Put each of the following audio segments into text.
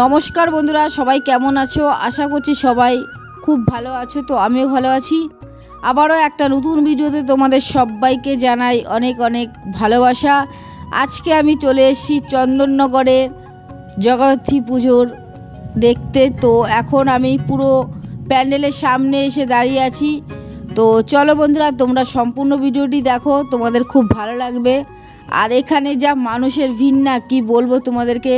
নমস্কার বন্ধুরা, সবাই কেমন আছো? আশা করছি সবাই খুব ভালো আছো, তো আমিও ভালো আছি। আবারও একটা নতুন ভিডিওতে তোমাদের সবাইকে জানাই অনেক অনেক ভালোবাসা। আজকে আমি চলে এসেছি চন্দননগরের জগদ্ধী পুজোর দেখতে। তো এখন আমি পুরো প্যান্ডেলের সামনে এসে দাঁড়িয়ে আছি। তো চলো বন্ধুরা, তোমরা সম্পূর্ণ ভিডিওটি দেখো, তোমাদের খুব ভালো লাগবে। আর এখানে যা মানুষের ভিড় না কী বলব তোমাদেরকে?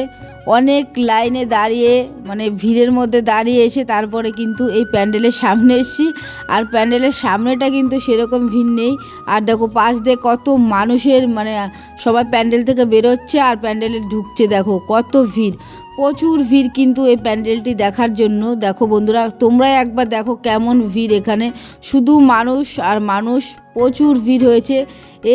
অনেক লাইনে দাঁড়িয়ে মানে ভিড়ের মধ্যে দাঁড়িয়ে এসে তারপরে কিন্তু এই প্যান্ডেলের সামনে এসছি। আর প্যান্ডেলের সামনেটা কিন্তু সেরকম ভিড় নেই। আর দেখো, পাশ দিয়ে কত মানুষের মানে সবাই প্যান্ডেল থেকে বেরোচ্ছে আর প্যান্ডেলে ঢুকছে, দেখো, কত ভিড়। প্রচুর ভিড় কিন্তু এই প্যান্ডেলটি দেখার জন্য। দেখো বন্ধুরা, তোমরাই একবার দেখো কেমন ভিড় এখানে। শুধু মানুষ আর মানুষ, প্রচুর ভিড় হয়েছে।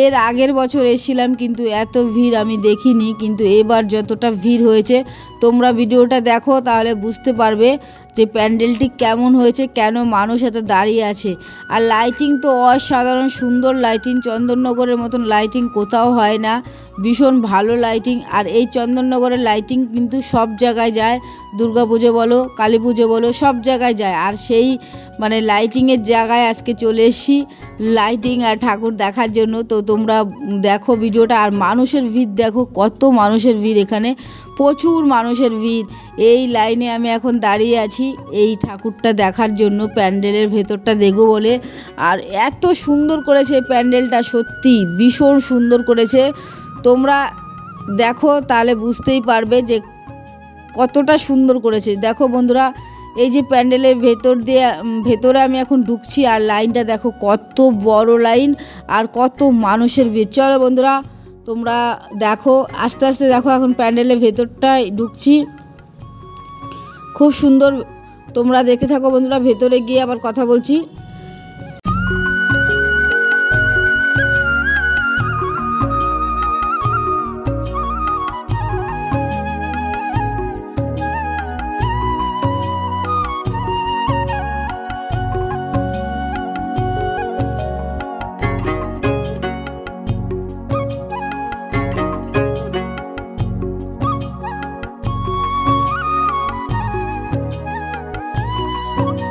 এর আগের বছর এসেছিলাম কিন্তু এত ভিড় আমি দেখিনি, কিন্তু এবার যতটা ভিড় হয়েছে, তোমরা ভিডিওটা দেখো তাহলে বুঝতে পারবে। যে প্যান্ডেলটি কেমন হয়েছে, কেন মানুষ এত দাঁড়িয়ে আছে। আর লাইটিং তো অসাধারণ, সুন্দর লাইটিং চন্দননগরের মতন লাইটিং কোথাও হয় না। ভীষণ ভালো লাইটিং আর এই চন্দননগরের লাইটিং কিন্তু সব জায়গায় যায়। দুর্গা পুজো বলো, কালী পুজো বলো, সব জায়গায় যায়। আর সেই মানে লাইটিংয়ের জায়গায় আজকে চলে এসেছি লাইটিং আর ঠাকুর দেখার জন্য। তো তোমরা দেখো ভিডিওটা, আর মানুষের ভিড় দেখো, কত মানুষের ভিড় এখানে। প্রচুর মানুষের ভিড়। এই লাইনে আমি এখন দাঁড়িয়ে আছি, এই ঠাকুরটা দেখার জন্য প্যান্ডেলের ভেতরটা দেখব বলে। আর এত সুন্দর করেছে প্যান্ডেলটা, সত্যি ভীষণ সুন্দর করেছে। তোমরা দেখো, তাহলে বুঝতেই পারবে যে কতটা সুন্দর করেছে। দেখো বন্ধুরা, এই যে প্যান্ডেলের ভেতর দিয়ে ভেতরে আমি এখন ঢুকছি আর লাইনটা দেখো কত বড় লাইন আর কত মানুষের ভিড়। চলো বন্ধুরা তোমরা দেখো, আস্তে আস্তে দেখো এখন প্যান্ডেলের ভেতরটায় ঢুকছি। খুব সুন্দর তোমরা দেখে থাকো বন্ধুরা, ভেতরে গিয়ে আবার কথা বলছি। Bye.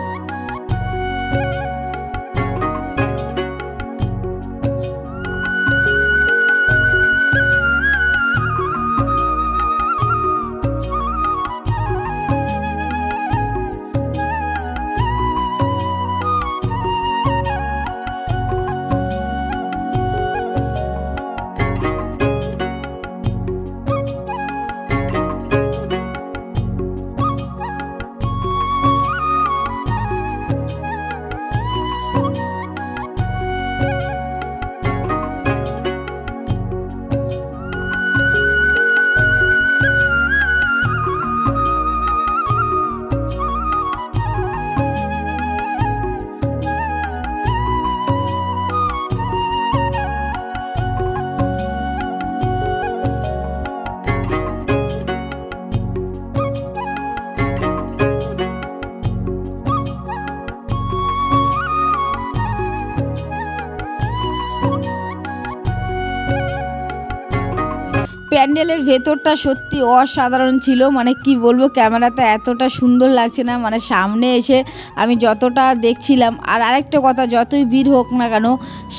প্যান্ডেলের ভেতরটা সত্যি অসাধারণ ছিল। মানে কি বলব ক্যামেরাতে এতটা সুন্দর লাগছে না মানে সামনে এসে আমি যতটা দেখছিলাম, আর আরেকটা কথা, যতই ভিড় হোক না কেন,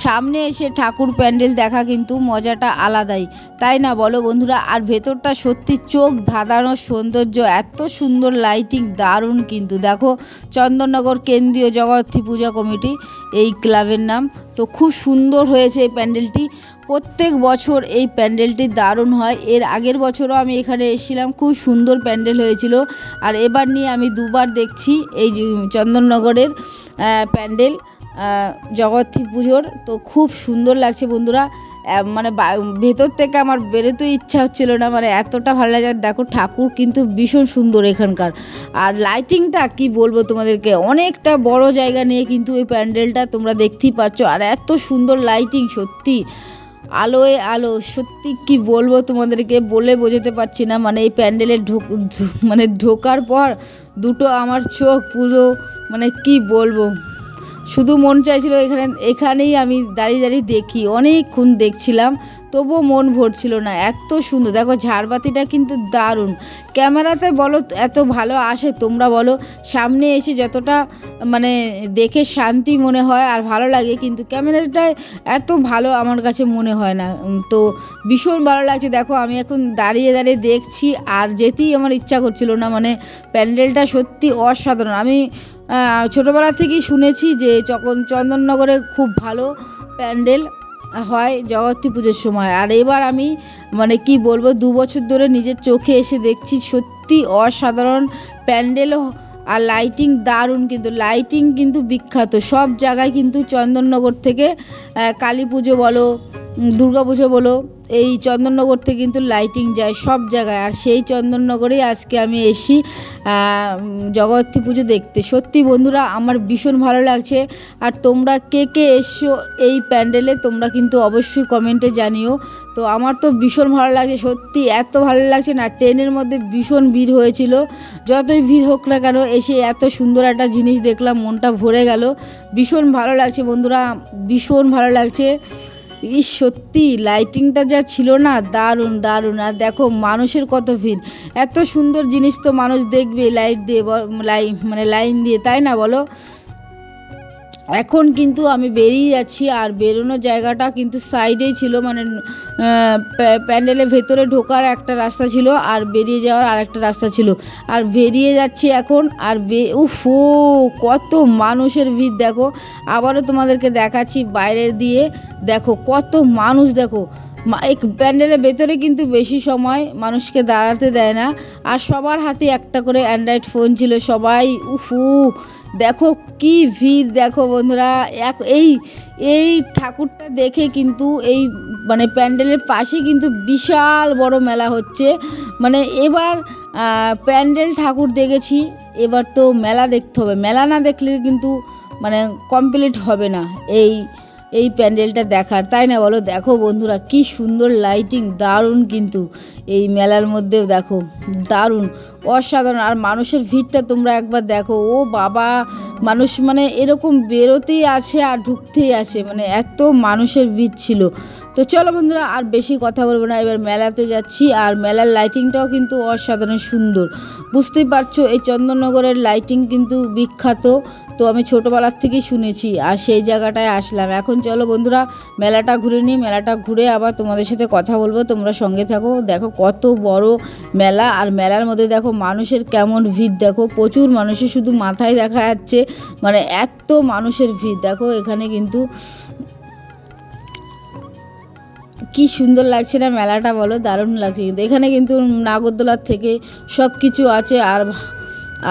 সামনে এসে ঠাকুর প্যান্ডেল দেখা কিন্তু মজাটা আলাদাই। তাই না বলো বন্ধুরা? আর ভেতরটা সত্যি চোখ ধাঁধানো সৌন্দর্য, এত সুন্দর লাইটিং দারুণ কিন্তু। দেখো, চন্দননগর কেন্দ্রীয় জগদ্ধী পূজা কমিটি, এই ক্লাবের নাম। তো খুব সুন্দর হয়েছে এই প্যান্ডেলটি। প্রত্যেক বছর এই প্যান্ডেলটি দারুণ হয়। এর আগের বছরও আমি এখানে এসেছিলাম। খুব সুন্দর প্যান্ডেল হয়েছিল। আর এবার নিয়ে আমি দুবার দেখছি এই চন্দননগরের প্যান্ডেল জগদ্ধী পুজোর। তো খুব সুন্দর লাগছে বন্ধুরা। মানে ভেতর থেকে আমার বেরোতে ইচ্ছা হচ্ছিল না। মানে এতটা ভালো লাগে। দেখো ঠাকুর কিন্তু ভীষণ সুন্দর এখানকার। আর লাইটিংটা কি বলব তোমাদেরকে? অনেকটা বড় জায়গা নিয়ে কিন্তু ওই প্যান্ডেলটা তোমরা দেখতেই পাচ্ছ। আর এত সুন্দর লাইটিং সত্যি। আলোয় আলো, সত্যি কি বলব তোমাদেরকে বলে বোঝাতে পারছি না। মানে এই প্যান্ডেলে ঢোক মানে ঢোকার পর দুটো আমার চোখ পুরো মানে কি বলব? শুধু মন চাইছিল এখানে, এখানেই আমি দাঁড়িয়ে দাঁড়িয়ে দেখি। অনেকক্ষণ দেখছিলাম, তবুও মন ভরছিল না। এত সুন্দর। দেখো, ঝাড়বাতিটা কিন্তু দারুণ। ক্যামেরাতে বলো, এত ভালো আসে, তোমরা বলো। সামনে এসে যতটা মানে দেখে শান্তি মনে হয় আর ভালো লাগে, কিন্তু ক্যামেরাটায় এত ভালো আমার কাছে মনে হয় না। তো ভীষণ ভালো লাগছে। দেখো, আমি এখন দাঁড়িয়ে দাঁড়িয়ে দেখছি, আর যেতেই আমার ইচ্ছা করছিল না। মানে প্যান্ডেলটা সত্যি অসাধারণ। আমি ছোটোবেলা থেকেই শুনেছি যে যখন চন্দননগরে খুব ভালো প্যান্ডেল হয় জগত্রী পুজোর সময়, আর এবার আমি মানে কি বলব, দু বছর ধরে নিজের চোখে এসে দেখছি সত্যি অসাধারণ প্যান্ডেলও আর লাইটিং দারুণ, কিন্তু লাইটিং কিন্তু বিখ্যাত। সব জায়গায় কিন্তু চন্দননগর থেকে কালী পুজো বলো পুজো বলো, এই চন্দননগর থেকে কিন্তু লাইটিং যায় সব জায়গায়। আর সেই চন্দননগরেই আজকে আমি এসি জগদ্ধাত্রী পুজো দেখতে। সত্যি বন্ধুরা, আমার ভীষণ ভালো লাগছে। আর তোমরা কে কে এসছো এই প্যান্ডেলে তোমরা কিন্তু অবশ্যই কমেন্টে জানিও। তো আমার তো ভীষণ ভালো লাগছে, সত্যি এত ভালো লাগছে না, ট্রেনের মধ্যে ভীষণ ভিড় হয়েছিল। যতই ভিড় হোক না কেন, এসে এত সুন্দর একটা জিনিস দেখলাম, মনটা ভরে গেল। ভীষণ ভালো লাগছে বন্ধুরা, ভীষণ ভালো লাগছে। ইস সত্যি লাইটিংটা যা ছিল না, দারুণ দারুণ। আর দেখো, মানুষের কত ভিড়। এত সুন্দর জিনিস তো মানুষ দেখবে লাইট দিয়ে লাইন মানে লাইন দিয়ে, তাই না বলো? এখন কিন্তু আমি বেরিয়ে যাচ্ছি আর বেরোনোর জায়গাটা কিন্তু সাইডেই ছিল মানে প্যান্ডেলের ভেতরে ঢোকার একটা রাস্তা ছিল আর বেরিয়ে যাওয়ার আর একটা রাস্তা ছিল। আর বেরিয়ে যাচ্ছি এখন আর বে, উফ কত মানুষের ভিড়, দেখো। আবারও তোমাদেরকে দেখাচ্ছি বাইরের দিয়ে। দেখো, কত মানুষ, দেখো। এই প্যান্ডেলের ভেতরে কিন্তু বেশি সময় মানুষকে দাঁড়াতে দেয় না। আর সবার হাতে একটা করে অ্যান্ড্রয়েড ফোন ছিল, সবাই, উফু দেখো কি ভিড়, দেখো বন্ধুরা, এক এই এই ঠাকুরটা দেখে কিন্তু এই মানে প্যান্ডেলের পাশে কিন্তু বিশাল বড় মেলা হচ্ছে। মানে এবার প্যান্ডেল ঠাকুর দেখেছি, এবার তো মেলা দেখতে হবে। মেলা না দেখলে কিন্তু মানে কমপ্লিট হবে না। এই এই প্যান্ডেলটা দেখার। তাই না বলো? দেখো বন্ধুরা, কি সুন্দর লাইটিং দারুণ কিন্তু। এই মেলার মধ্যেও দেখো, দারুণ। অসাধারণ। আর মানুষের ভিড়টা তোমরা একবার দেখো। ও বাবা, মানুষ মানে এরকম বেরোতেই আছে আর ঢুকতেই আছে মানে এত মানুষের ভিড় ছিল। তো চলো বন্ধুরা, আর বেশি কথা বলব না। এবার মেলাতে যাচ্ছি আর মেলার লাইটিংটাও কিন্তু অসাধারণ সুন্দর। বুঝতেই পারছ, এই চন্দননগরের লাইটিং কিন্তু বিখ্যাত। তো আমি ছোটোবেলার থেকেই শুনেছি। আর সেই জায়গাটায় আসলাম। এখন চলো বন্ধুরা, মেলাটা ঘুরে নিই, মেলাটা ঘুরে আবার তোমাদের সাথে কথা বলব, তোমরা সঙ্গে থাকো। দেখো কত বড় মেলা, আর মেলার মধ্যে দেখো মানুষের কেমন ভিড়, দেখো প্রচুর মানুষের শুধু মাথায় দেখা যাচ্ছে মানে এত মানুষের ভিড়, দেখো এখানে কিন্তু কি সুন্দর লাগছে না মেলাটা বলো, দারুণ লাগছে কিন্তু। এখানে কিন্তু নাগরদোলার থেকে সব কিছু আছে, আর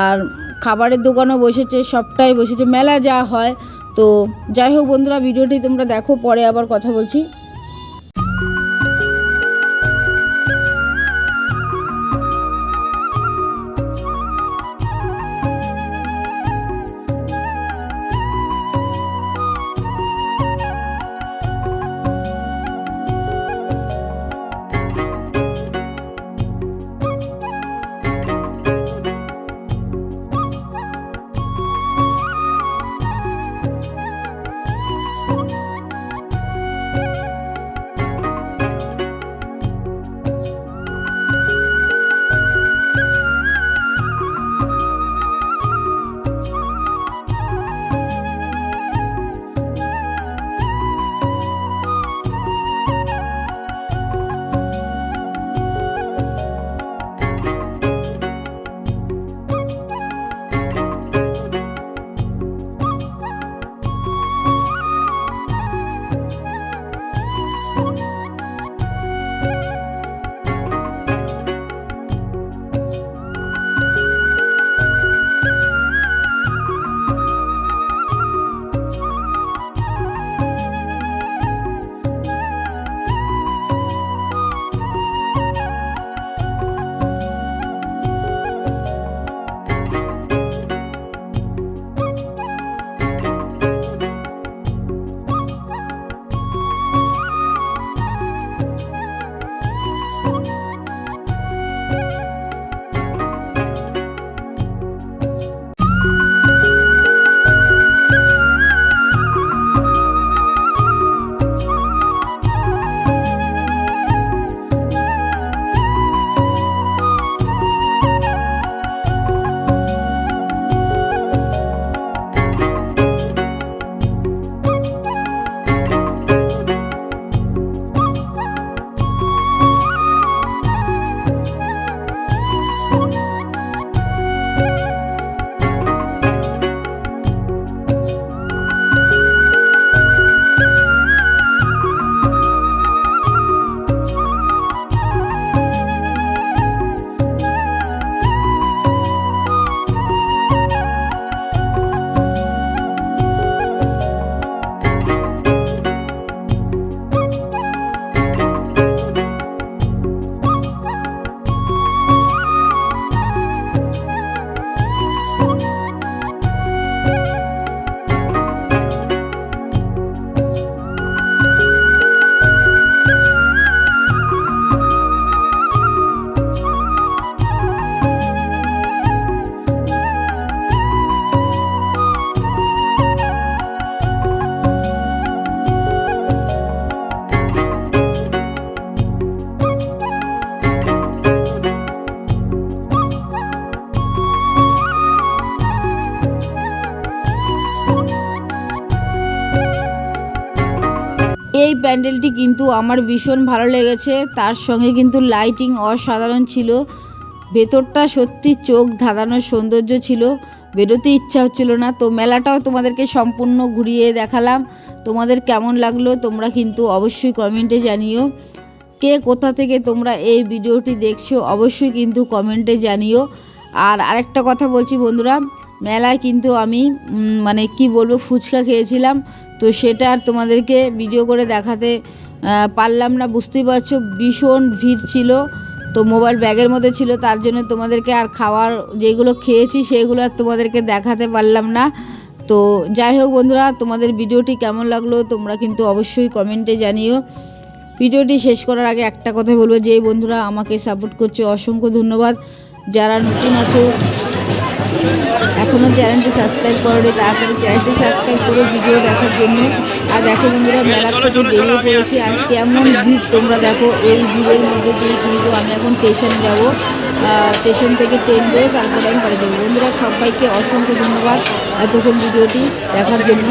আর খাবারের দোকানও বসেছে, সবটাই বসেছে, মেলা যা হয় তো যাই হোক বন্ধুরা ভিডিওটি তোমরা দেখো পরে আবার কথা বলছি। প্যান্ডেলটি কিন্তু আমার ভীষণ ভালো লেগেছে। তার সঙ্গে কিন্তু লাইটিং অসাধারণ ছিল। ভেতরটা সত্যি চোখ ধাঁধানোর সৌন্দর্য ছিল। বেরোতে ইচ্ছা হচ্ছিল না। তো মেলাটাও তোমাদেরকে সম্পূর্ণ ঘুরিয়ে দেখালাম। তোমাদের কেমন লাগল তোমরা কিন্তু অবশ্যই কমেন্টে জানিও। কে কোথা থেকে তোমরা এই ভিডিওটি দেখছ অবশ্যই কিন্তু কমেন্টে জানিও। আর আরেকটা কথা বলছি বন্ধুরা মেলায় কিন্তু আমি মানে কি বলব, ফুচকা খেয়েছিলাম। তো সেটা আর তোমাদেরকে ভিডিও করে দেখাতে পারলাম না, বুঝতেই পারছ, ভীষণ ভিড় ছিল। তো মোবাইল ব্যাগের মধ্যে ছিল, তার জন্য তোমাদেরকে আর খাওয়ার যেগুলো খেয়েছি, সেগুলো আর তোমাদেরকে দেখাতে পারলাম না। তো যাই হোক বন্ধুরা, তোমাদের ভিডিওটি কেমন লাগল, তোমরা কিন্তু অবশ্যই কমেন্টে জানিও। ভিডিওটি শেষ করার আগে একটা কথা বলব যে বন্ধুরা আমাকে সাপোর্ট করছে, অসংখ্য ধন্যবাদ। যারা নতুন আছো এখনও চ্যানেলটি সাবস্ক্রাইব করেনি তাড়াতাড়ি চ্যানেলটি সাবস্ক্রাইব করে ভিডিও দেখার জন্য। আর দেখো বন্ধুরা মেলা থেকে বেরিয়ে পড়েছি। আর কেমন ভিড় তোমরা দেখো এই ভিড়ের মধ্যে দিয়ে কিন্তু আমি এখন স্টেশন যাব। স্টেশন থেকে ট্রেন ধরে তারপরে আমি বাড়ি যাব। বন্ধুরা সবাইকে অসংখ্য ধন্যবাদ এতক্ষণ ভিডিওটি দেখার জন্য।